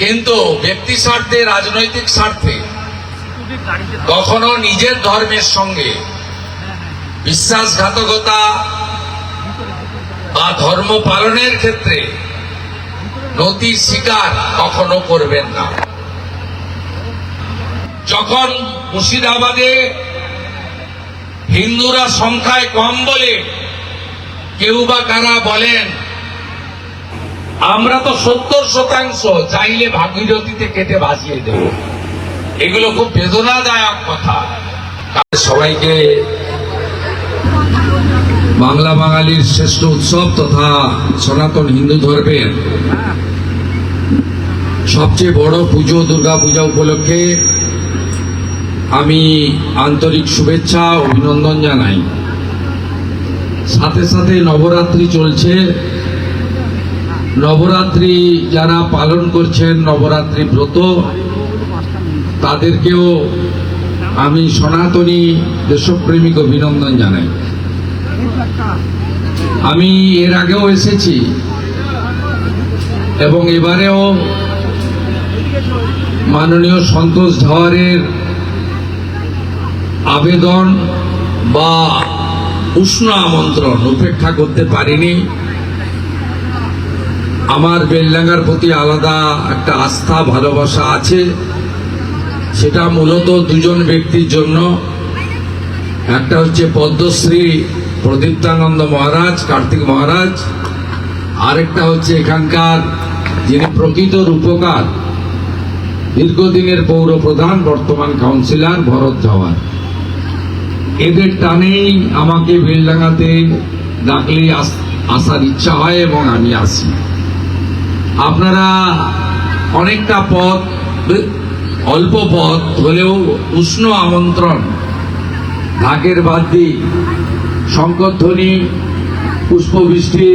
কিন্তু ব্যক্তি স্বার্থে, রাজনৈতিক স্বার্থে, কখনো নিজের ধর্মের সঙ্গে বিশ্বাসঘাতকতা বা ধর্ম পালনের ক্ষেত্রে নতি স্বীকার কখনো করবেন না। যখন মুর্শিদাবাদে হিন্দুরা সংখ্যায় কম বলে কেউ বা কারা বলেন আমরা তো সত্তর শতাংশ চাইলে ভাগীরথীতে কেটে ভাসিয়ে দেব। এগুলো খুব বেদনাদায়ক কথা। সবাইকে বাংলা বাঙালির শ্রেষ্ঠ উৎসব তথা সনাতন হিন্দু ধর্মের সবচেয়ে বড় পুজো, দুর্গা পূজা উপলক্ষে আমি আন্তরিক শুভেচ্ছা অভিনন্দন জানাই। সাথে সাথে নবরাত্রি চলছে। নবরাত্রি যারা পালন করছেন, নবরাত্রি ব্রত, তাদেরকেও আমি সনাতনী দেশপ্রেমিক অভিনন্দন জানাই। আমি এর আগেও এসেছি এবং এবারেও মাননীয় সন্তোষ ঝাওয়ারের আবেদন বা উষ্ণ আমন্ত্রণ উপেক্ষা করতে পারিনি। আমার বেলডাঙ্গার প্রতি আলাদা একটা আস্থা, ভালোবাসা আছে। সেটা মূলত দুজন ব্যক্তির জন্য। একটা হচ্ছে পদ্মশ্রী প্রদীপ্তানন্দ মহারাজ, কার্তিক মহারাজ। আরেকটা হচ্ছে এখানকার যিনি প্রকৃত রূপকার, দীর্ঘদিনের পৌর প্রধান বর্তমান কাউন্সিলর ভরত জওয়ার এদের টানেই আমাকে বেলডাঙ্গাতে ডাকলেই আস- আসার ইচ্ছা হয় এবং আমি আসি। আপনারা অনেকটা পথ, অল্প পথ হলেও উষ্ণ আমন্ত্রণ, ঢাকের বাদ্যি, শঙ্করধ্বনি, পুষ্পবৃষ্টি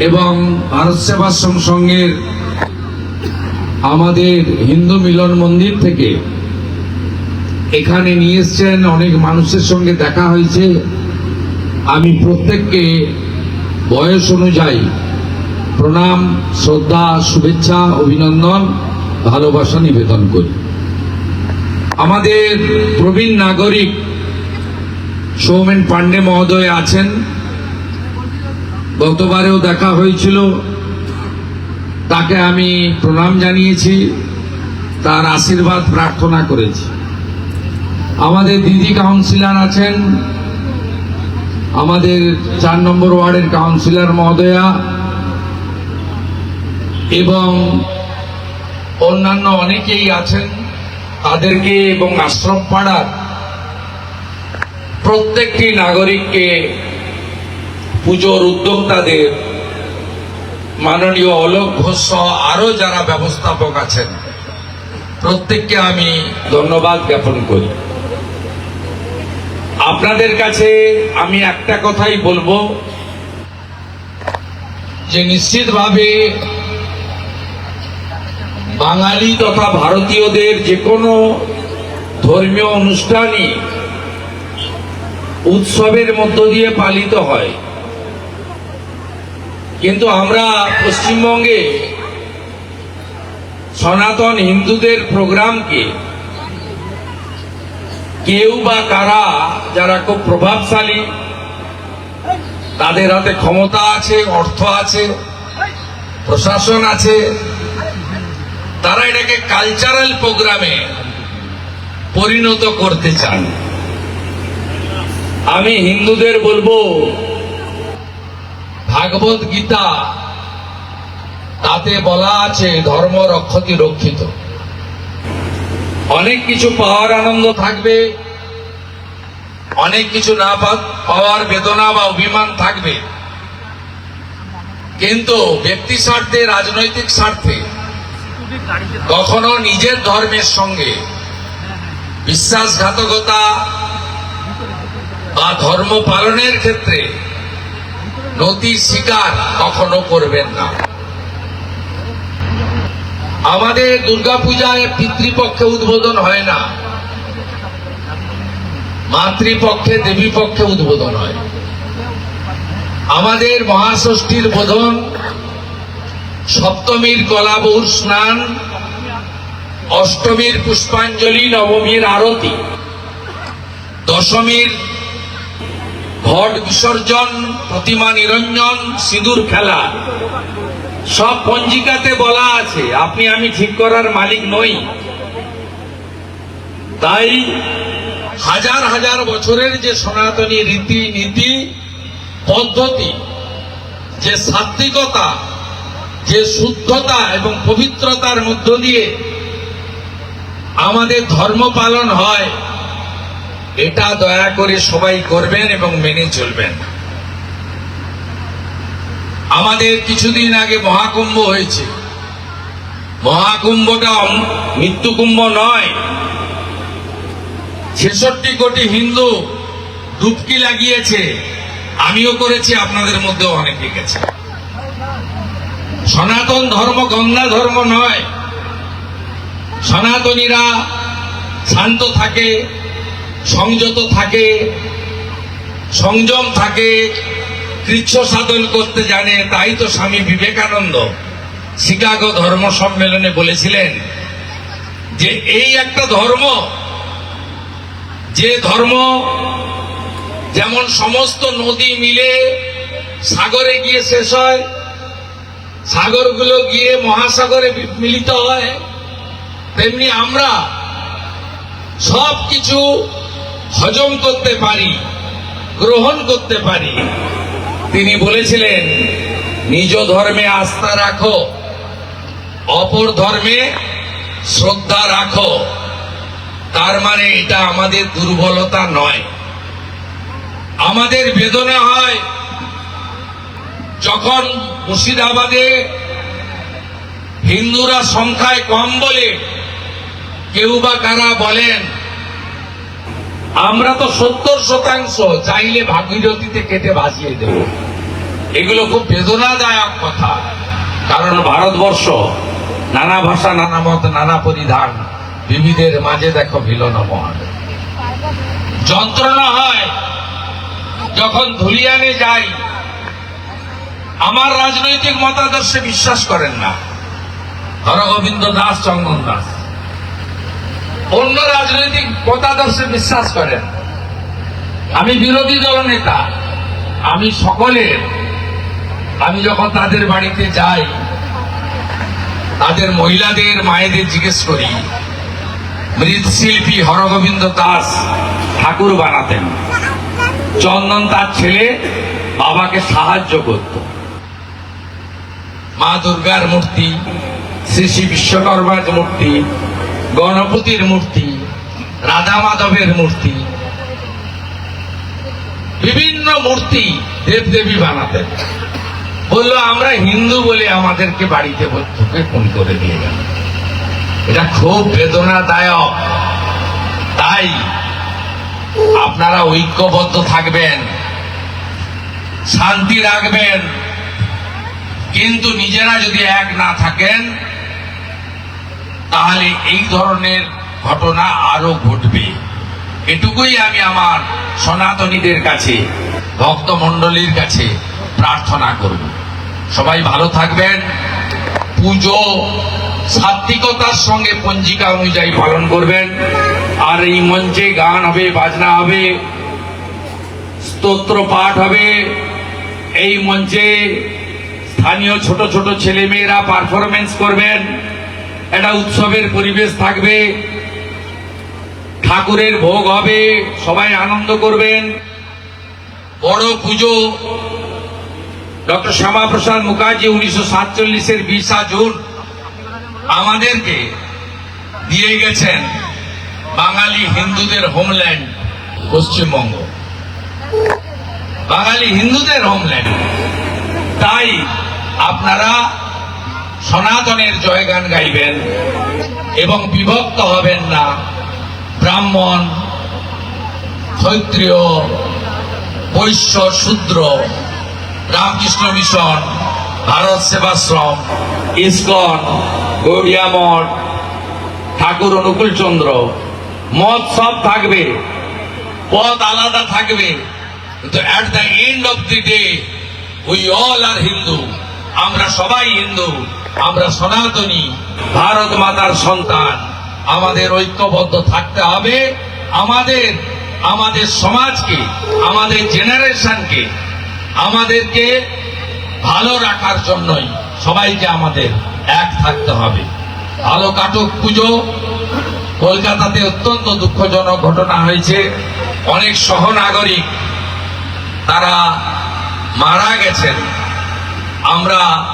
এবং ভারত সেবাশ্রম সংঘের আমাদের হিন্দু মিলন মন্দির থেকে এখানে নিয়ে এসছেন অনেক মানুষের সঙ্গে দেখা হয়েছে। আমি প্রত্যেককে বয়স অনুযায়ী প্রণাম, শ্রদ্ধা, শুভেচ্ছা, অভিনন্দন, ভালোবাসা নিবেদন করি। আমাদের প্রবীণ নাগরিক সৌমেন পান্ডে মহোদয় আছেন। গতবারেও দেখা হয়েছিল। তাকে আমি প্রণাম জানিয়েছি। তার আশীর্বাদ প্রার্থনা করেছি। আমাদের দিদি কাউন্সিলর আছেন। আমাদের চার নম্বর ওয়ার্ডের কাউন্সিলর মহোদয়া। এবং অন্যান্য অনেকেই আছেন তাদেরকে এবং আশ্রম পাড়ার প্রত্যেকটি নাগরিককে পুজোর উদ্যোক্তাদের মাননীয় অলোক ঘোষ সহ আরও যারা ব্যবস্থাপক আছেন, প্রত্যেককে আমি ধন্যবাদ জ্ঞাপন করি। আপনাদের কাছে আমি একটা কথাই বলব যে নিশ্চিতভাবে বাঙালি তথা ভারতীয়দের যে কোনো ধর্মীয় অনুষ্ঠানই উৎসবের মধ্য দিয়ে পালিত হয়। কিন্তু আমরা পশ্চিমবঙ্গে সনাতন হিন্দুদের প্রোগ্রামকে কেউ বা কারা যারা খুব প্রভাবশালী, তাদের হাতে ক্ষমতা আছে, অর্থ আছে, প্রশাসন আছে তারা এটাকে কালচারাল প্রোগ্রামে পরিণত করতে চান। আমি হিন্দুদের বলব, ভাগবত গীতা তাতে বলা আছে, ধর্ম রক্ষতি রক্ষিত। অনেক কিছু পাওয়ার আনন্দ থাকবে, অনেক কিছু না পাওয়ার বেদনা বা অভিমান থাকবে। কিন্তু ব্যক্তি স্বার্থে, রাজনৈতিক স্বার্থে কখনো নিজের ধর্মের সঙ্গে বিশ্বাসঘাতকতা বা ধর্ম পালনের ক্ষেত্রে নতি স্বীকার কখনো করবেন না। আমাদের দুর্গাপূজায় পিতৃপক্ষে উদ্বোধন হয় না। মাতৃপক্ষে দেবী পক্ষে উদ্বোধন হয়। আমাদের মহাষষ্ঠীর বোধন সপ্তমীর কলাবহুর স্নান, অষ্টমীর পুষ্পাঞ্জলি, নবমীর আরতি, দশমীর ঘট বিসর্জন, প্রতিমা নিরঞ্জন, সিঁদুর খেলা। সব পঞ্জিকাতে বলা আছে, আপনি আমি ঠিক করার মালিক নই। তাই হাজার হাজার বছরের যে সনাতনী রীতি নীতি পদ্ধতি, যে সাত্বিকতা যে শুদ্ধতা এবং পবিত্রতার মধ্য দিয়ে আমাদের ধর্ম পালন হয়, এটা দয়া করে সবাই করবেন এবং মেনে চলবেন। আমাদের কিছুদিন আগে মহাকুম্ভ হয়েছে। মহাকুম্ভটা মৃত্যুকুম্ভ নয়। ছেষট্টি কোটি হিন্দু ডুবকি লাগিয়েছে। আমিও করেছি, আপনাদের মধ্যে অনেকে গেছে। সনাতন ধর্ম গঙ্গা ধর্ম নয়। সনাতনীরা শান্ত থাকে, সংযত থাকে, সংযম থাকে, কৃচ্ছ সাধন করতে জানে, তাই তো স্বামী বিবেকানন্দ শিকাগো ধর্ম সম্মেলনে বলেছিলেন যে এই একটা ধর্ম, যে ধর্ম যেমন সমস্ত নদী মিলে সাগরে গিয়ে শেষ হয় সাগরগুলো গিয়ে মহাসাগরে মিলিত হয়। তেমনি আমরা সব কিছু হজম করতে পারি, গ্রহণ করতে পারি। তিনি বলেছিলেন, নিজ ধর্মে আস্থা রাখো, অপর ধর্মে শ্রদ্ধা রাখো। তার মানে এটা আমাদের দুর্বলতা নয়। আমাদের বেদনা হয় যখন মুর্শিদাবাদে হিন্দুরা সংখ্যায় কম বলে কেউ বা কারা বলেন, আমরা তো সত্তর শতাংশ চাইলে ভাগীরথীতে কেটে ভাসিয়ে দেব। এগুলো খুব বেদনাদায়ক কথা, কারণ ভারতবর্ষ নানা ভাষা, নানা মত, নানা পরিধান বিবিধের মাঝে দেখো ভিলন মহান যন্ত্রণা হয়, যখন ধুলিয়ানে যাই আমার রাজনৈতিক মতাদর্শে বিশ্বাস করেন না। হরগোবিন্দ দাস, চন্দন দাস। অন্য রাজনৈতিক মতাদর্শে বিশ্বাস করেন। আমি বিরোধী দল নেতা। আমি সকলের। আমি যখন তাদের বাড়িতে যাই, তাদের মহিলাদের, মায়েদের জিজ্ঞেস করি, মৃৎশিল্পী হরগোবিন্দ দাস ঠাকুর বানাতেন। চন্দন তার ছেলে বাবাকে সাহায্য করত। মা দুর্গার মূর্তি, শ্রী শ্রী বিশ্বকর্মার মূর্তি, গণপতির মূর্তি, রাধা মাধবের মূর্তি। বিভিন্ন মূর্তি দেবদেবী বানাতেন। বলল, আমরা হিন্দু বলে আমাদেরকে বাড়িতে ঢুকে খুন করে দিয়ে গেল। এটা খুব বেদনাদায়ক। তাই আপনারা ঐক্যবদ্ধ থাকবেন, শান্তি রাখবেন। কিন্তু নিজেরা যদি এক না থাকেন, তাহলে এই ধরনের ঘটনা আরও ঘটবে। এটুকুই আমি আমার সনাতনীদের কাছে, ভক্তমণ্ডলীর কাছে প্রার্থনা করব। সবাই ভালো থাকবেন। পুজো সাত্বিকতার সঙ্গে পঞ্জিকা অনুযায়ী পালন করবেন। আর এই মঞ্চে গান হবে, বাজনা হবে, স্তোত্র পাঠ হবে। এই মঞ্চে স্থানীয় ছোট ছোট ছেলে মেয়েরা পারফরমেন্স করবেন। একটা উৎসবের পরিবেশ থাকবে। ঠাকুরের ভোগ হবে, সবাই আনন্দ করবেন। বড় পুজো। ডক্টর শ্যামাপ্রসাদ মুখার্জি উনিশশো সাতচল্লিশের বিশা জুন আমাদেরকে দিয়ে গেছেন বাঙালি হিন্দুদের হোমল্যান্ড পশ্চিমবঙ্গ। বাঙালি হিন্দুদের হোমল্যান্ড তাই আপনারা সনাতনের জয়গান গাইবেন এবং বিভক্ত হবেন না। ব্রাহ্মণ, ক্ষত্রিয়, বৈশ্য, শূদ্র, রামকৃষ্ণ মিশন, ভারত সেবাশ্রম, ইস্কন, গৌরিয়া মঠ, ঠাকুর অনুকূল চন্দ্র, মত সব থাকবে, পথ আলাদা থাকবে। কিন্তু at the end of the day we all are Hindu আমরা সবাই হিন্দু, আমরা সনাতনী, ভারত মাতার সন্তান। আমাদের ঐক্যবদ্ধ থাকতে হবে। আমাদের আমাদের সমাজকে, আমাদের জেনারেশনকে, আমাদেরকে ভালো রাখার জন্যই সবাইকে আমাদের এক থাকতে হবে। ভালো কাটক পুজো। কলকাতাতে অত্যন্ত দুঃখজনক ঘটনা হয়েছে। অনেক সহনাগরিক তারা মারা গেছেন। আমরা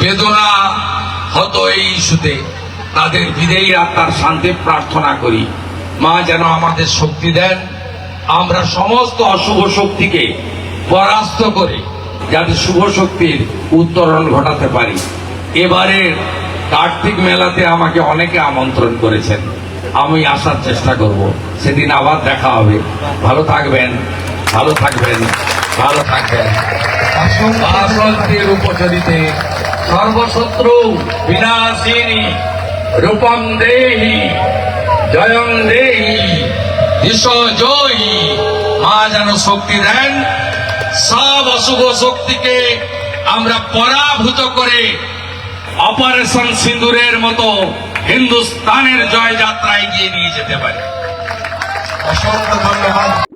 বেদনা হতো এই ইস্যুতে তাদের বিদেয়ী আত্মার শান্তি প্রার্থনা করি। মা যেন আমাদের শক্তি দেন। আমরা সমস্ত অশুভ শক্তিকে পরাস্ত করে যাতে শুভ শক্তির উত্তরণ ঘটাতে পারি। এবারের কার্তিক মেলাতে আমাকে অনেকে আমন্ত্রণ করেছেন। আমি আসার চেষ্টা করব। সেদিন আবার দেখা হবে। ভালো থাকবেন। ভালো থাকবেন। ভালো থাকবেন। বাসন্তের উপচরিতে সর্বশত্রু বিনাশিনী, রূপম দেহি জয়ং দেহি জয়ী। মা যেন শক্তি দেন, সব অশুভ শক্তিকে আমরা পরাভূত করে অপারেশন সিন্দুরের মতো হিন্দুস্তানের জয় যাত্রা এগিয়ে নিয়ে যেতে পারি। অসংখ্য ধন্যবাদ।